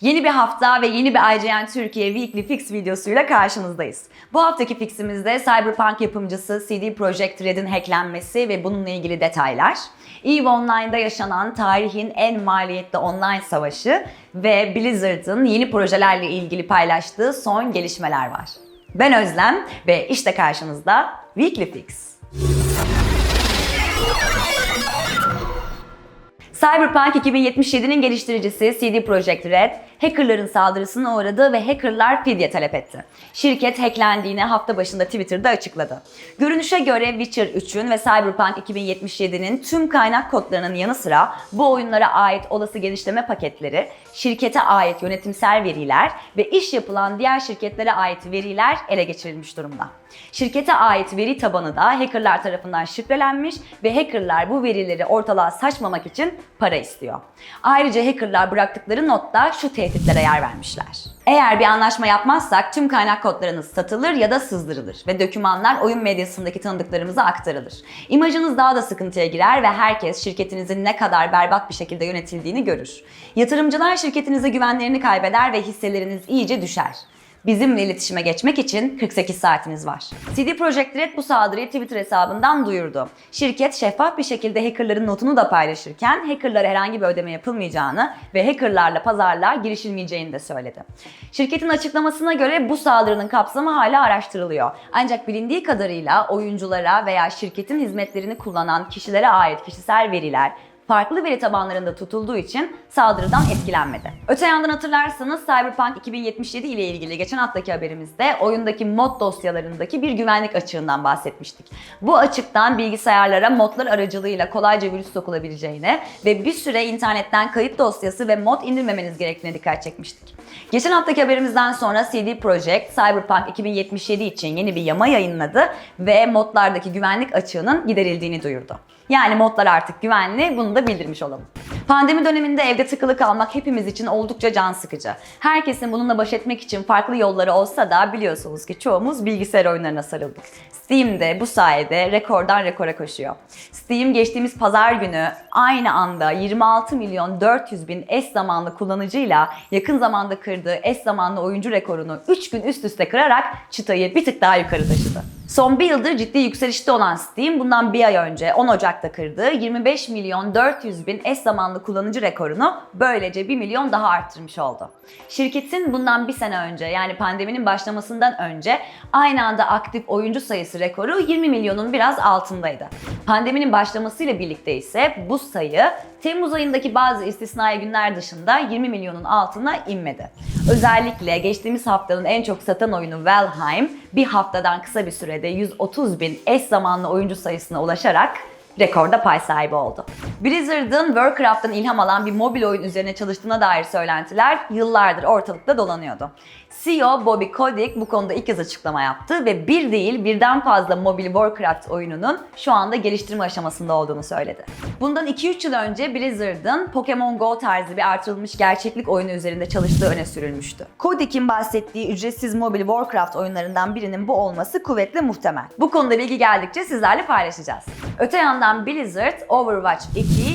Yeni bir hafta ve yeni bir IGN Türkiye Weekly Fix videosuyla karşınızdayız. Bu haftaki fiximizde Cyberpunk yapımcısı CD Projekt Red'in hacklenmesi ve bununla ilgili detaylar, EVE Online'da yaşanan tarihin en maliyetli online savaşı ve Blizzard'ın yeni projelerle ilgili paylaştığı son gelişmeler var. Ben Özlem ve işte karşınızda Weekly Fix. Cyberpunk 2077'nin geliştiricisi CD Projekt Red, hackerların saldırısına uğradı ve hackerlar fidye talep etti. Şirket hacklendiğini hafta başında Twitter'da açıkladı. Görünüşe göre Witcher 3'ün ve Cyberpunk 2077'nin tüm kaynak kodlarının yanı sıra bu oyunlara ait olası genişleme paketleri, şirkete ait yönetimsel veriler ve iş yapılan diğer şirketlere ait veriler ele geçirilmiş durumda. Şirkete ait veri tabanı da hackerlar tarafından şifrelenmiş ve hackerlar bu verileri ortalığa saçmamak için para istiyor. Ayrıca hackerlar bıraktıkları notta şu tehditlere yer vermişler. Eğer bir anlaşma yapmazsak tüm kaynak kodlarınız satılır ya da sızdırılır ve dokümanlar oyun medyasındaki tanıdıklarımıza aktarılır. İmajınız daha da sıkıntıya girer ve herkes şirketinizin ne kadar berbat bir şekilde yönetildiğini görür. Yatırımcılar şirketinize güvenlerini kaybeder ve hisseleriniz iyice düşer. Bizimle iletişime geçmek için 48 saatiniz var. CD Projekt Red bu saldırıyı Twitter hesabından duyurdu. Şirket şeffaf bir şekilde hackerların notunu da paylaşırken hackerlara herhangi bir ödeme yapılmayacağını ve hackerlarla pazarlığa girişilmeyeceğini de söyledi. Şirketin açıklamasına göre bu saldırının kapsamı hala araştırılıyor. Ancak bilindiği kadarıyla oyunculara veya şirketin hizmetlerini kullanan kişilere ait kişisel veriler, farklı veri tabanlarında tutulduğu için saldırıdan etkilenmedi. Öte yandan hatırlarsanız Cyberpunk 2077 ile ilgili geçen haftaki haberimizde oyundaki mod dosyalarındaki bir güvenlik açığından bahsetmiştik. Bu açıktan bilgisayarlara modlar aracılığıyla kolayca virüs sokulabileceğine ve bir süre internetten kayıt dosyası ve mod indirmemeniz gerektiğine dikkat çekmiştik. Geçen haftaki haberimizden sonra CD Projekt Cyberpunk 2077 için yeni bir yama yayınladı ve modlardaki güvenlik açığının giderildiğini duyurdu. Yani modlar artık güvenli, bunu da bildirmiş olalım. Pandemi döneminde evde tıkılı kalmak hepimiz için oldukça can sıkıcı. Herkesin bununla baş etmek için farklı yolları olsa da biliyorsunuz ki çoğumuz bilgisayar oyunlarına sarıldık. Steam de bu sayede rekordan rekora koşuyor. Steam geçtiğimiz pazar günü aynı anda 26 milyon 400 bin eş zamanlı kullanıcıyla yakın zamanda kırdığı eş zamanlı oyuncu rekorunu 3 gün üst üste kırarak çıtayı bir tık daha yukarı taşıdı. Son bir yıldır ciddi yükselişte olan Steam bundan bir ay önce 10 Ocak'ta kırdığı 25 milyon 400 bin eş zamanlı kullanıcı rekorunu böylece 1 milyon daha arttırmış oldu. Şirketin bundan bir sene önce yani pandeminin başlamasından önce aynı anda aktif oyuncu sayısı rekoru 20 milyonun biraz altındaydı. Pandeminin başlamasıyla birlikte ise bu sayı Temmuz ayındaki bazı istisnai günler dışında 20 milyonun altına inmedi. Özellikle geçtiğimiz haftanın en çok satan oyunu Valheim bir haftadan kısa bir sürede 130 bin eş zamanlı oyuncu sayısına ulaşarak rekorda pay sahibi oldu. Blizzard'ın Warcraft'tan ilham alan bir mobil oyun üzerine çalıştığına dair söylentiler yıllardır ortalıkta dolanıyordu. CEO Bobby Kotick bu konuda ilk kez açıklama yaptı ve bir değil birden fazla mobil Warcraft oyununun şu anda geliştirme aşamasında olduğunu söyledi. Bundan 2-3 yıl önce Blizzard'ın Pokemon Go tarzı bir artırılmış gerçeklik oyunu üzerinde çalıştığı öne sürülmüştü. Kotick'in bahsettiği ücretsiz mobil Warcraft oyunlarından birinin bu olması kuvvetle muhtemel. Bu konuda bilgi geldikçe sizlerle paylaşacağız. Öte yandan Blizzard, Overwatch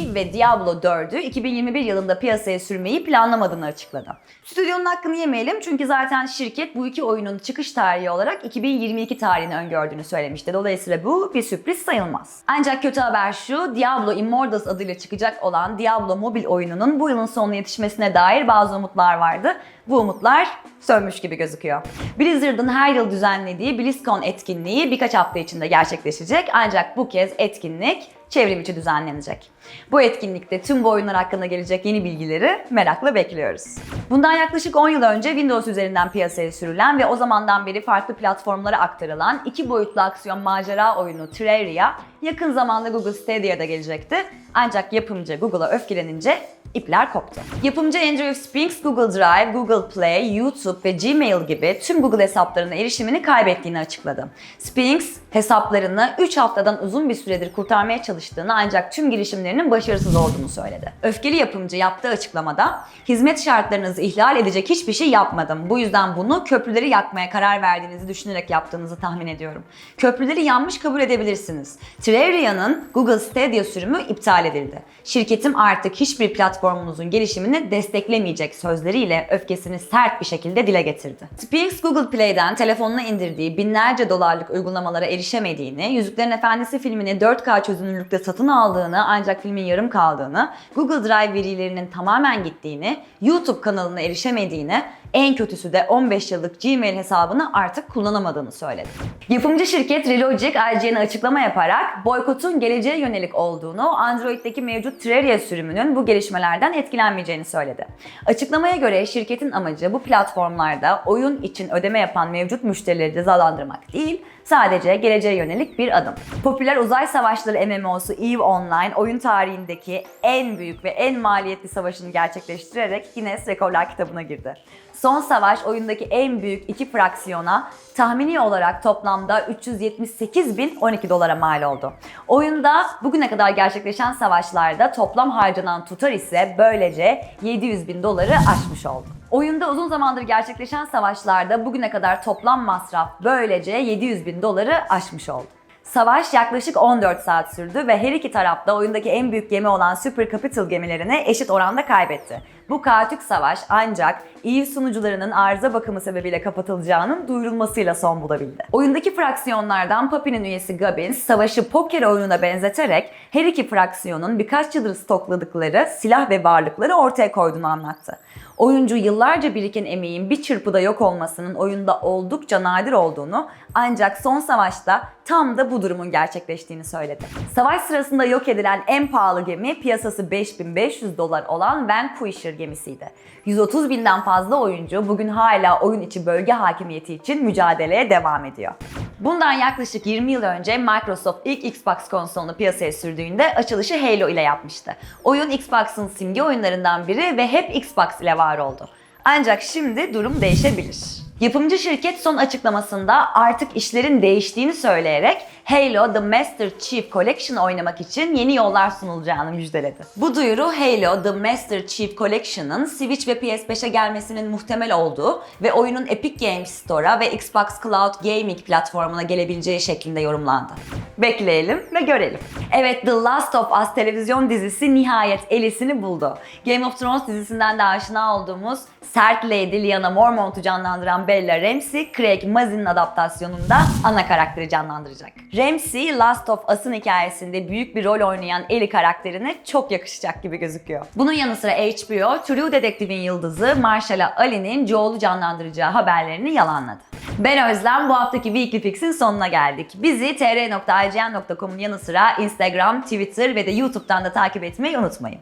2 ve Diablo 4'ü 2021 yılında piyasaya sürmeyi planlamadığını açıkladı. Stüdyonun hakkını yemeyelim çünkü zaten şirket bu iki oyunun çıkış tarihi olarak 2022 tarihini öngördüğünü söylemişti. Dolayısıyla bu bir sürpriz sayılmaz. Ancak kötü haber şu, Diablo Immortals adıyla çıkacak olan Diablo mobil oyununun bu yılın sonuna yetişmesine dair bazı umutlar vardı. Bu umutlar sönmüş gibi gözüküyor. Blizzard'ın her yıl düzenlediği BlizzCon etkinliği birkaç hafta içinde gerçekleşecek ancak bu kez etkinlik çevrim içi düzenlenecek. Bu etkinlikte tüm bu oyunlar hakkında gelecek yeni bilgileri merakla bekliyoruz. Bundan yaklaşık 10 yıl önce Windows üzerinden piyasaya sürülen ve o zamandan beri farklı platformlara aktarılan iki boyutlu aksiyon macera oyunu Terraria yakın zamanda Google Stadia'da gelecekti. Ancak yapımcı Google'a öfkelenince ipler koptu. Yapımcı Andrew Spinks Google Drive, Google Play, YouTube ve Gmail gibi tüm Google hesaplarına erişimini kaybettiğini açıkladı. Spinks, Hesaplarını 3 haftadan uzun bir süredir kurtarmaya çalıştığını ancak tüm girişimlerinin başarısız olduğunu söyledi. Öfkeli yapımcı yaptığı açıklamada hizmet şartlarınızı ihlal edecek hiçbir şey yapmadım. Bu yüzden bunu köprüleri yakmaya karar verdiğinizi düşünerek yaptığınızı tahmin ediyorum. Köprüleri yanmış kabul edebilirsiniz. Terraria'nın Google Stadia sürümü iptal edildi. Şirketim artık hiçbir platformunuzun gelişimini desteklemeyecek sözleriyle öfkesini sert bir şekilde dile getirdi. Spinks Google Play'den telefonuna indirdiği binlerce dolarlık uygulamalara erişemediğini, Yüzüklerin Efendisi filmini 4K çözünürlükte satın aldığını ancak filmin yarım kaldığını, Google Drive verilerinin tamamen gittiğini, YouTube kanalına erişemediğini, en kötüsü de 15 yıllık Gmail hesabını artık kullanamadığını söyledi. Yapımcı şirket Relogic IGN'e açıklama yaparak boykotun geleceğe yönelik olduğunu, Android'deki mevcut Terraria sürümünün bu gelişmelerden etkilenmeyeceğini söyledi. Açıklamaya göre şirketin amacı bu platformlarda oyun için ödeme yapan mevcut müşterileri cezalandırmak değil, sadece geleceğe yönelik bir adım. Popüler uzay savaşları MMO'su EVE Online oyun tarihindeki en büyük ve en maliyetli savaşını gerçekleştirerek Guinness Rekorlar kitabına girdi. Son savaş oyundaki en büyük iki fraksiyona tahmini olarak toplamda 378.012 dolara mal oldu. Oyunda bugüne kadar gerçekleşen savaşlarda toplam harcanan tutar ise böylece 700.000 doları aşmış oldu. Oyunda uzun zamandır gerçekleşen savaşlarda bugüne kadar toplam masraf böylece 700 bin doları aşmış oldu. Savaş yaklaşık 14 saat sürdü ve her iki taraf da oyundaki en büyük gemi olan Super Capital gemilerini eşit oranda kaybetti. Bu kaotik savaş ancak EVE sunucularının arıza bakımı sebebiyle kapatılacağının duyurulmasıyla son bulabildi. Oyundaki fraksiyonlardan Papi'nin üyesi Gabbins, savaşı poker oyununa benzeterek her iki fraksiyonun birkaç yıldır stokladıkları silah ve varlıkları ortaya koyduğunu anlattı. Oyuncu yıllarca biriken emeğin bir çırpıda yok olmasının oyunda oldukça nadir olduğunu ancak son savaşta tam da bu durumun gerçekleştiğini söyledi. Savaş sırasında yok edilen en pahalı gemi piyasası 5500 dolar olan Vanquisher gemisiydi. 130 binden fazla oyuncu bugün hala oyun içi bölge hakimiyeti için mücadeleye devam ediyor. Bundan yaklaşık 20 yıl önce Microsoft ilk Xbox konsolunu piyasaya sürdüğünde açılışı Halo ile yapmıştı. Oyun Xbox'ın simge oyunlarından biri ve hep Xbox ile var oldu. Ancak şimdi durum değişebilir. Yapımcı şirket son açıklamasında artık işlerin değiştiğini söyleyerek Halo The Master Chief Collection oynamak için yeni yollar sunulacağını müjdeledi. Bu duyuru Halo The Master Chief Collection'ın Switch ve PS5'e gelmesinin muhtemel olduğu ve oyunun Epic Games Store'a ve Xbox Cloud Gaming platformuna gelebileceği şeklinde yorumlandı. Bekleyelim ve görelim. Evet The Last of Us televizyon dizisi nihayet elisini buldu. Game of Thrones dizisinden de aşina olduğumuz sert Lady Lyanna Mormont'u canlandıran Bella Ramsey, Craig Mazin'in adaptasyonunda ana karakteri canlandıracak. Ramsey, Last of Us'ın hikayesinde büyük bir rol oynayan Ellie karakterine çok yakışacak gibi gözüküyor. Bunun yanı sıra HBO, True Detective'in yıldızı Marshala Ali'nin Joel'u canlandıracağı haberlerini yalanladı. Ben Özlem, bu haftaki Weekly Fix'in sonuna geldik. Bizi tr.ign.com'un yanı sıra Instagram, Twitter ve de YouTube'dan da takip etmeyi unutmayın.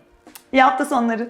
İyi hafta sonları.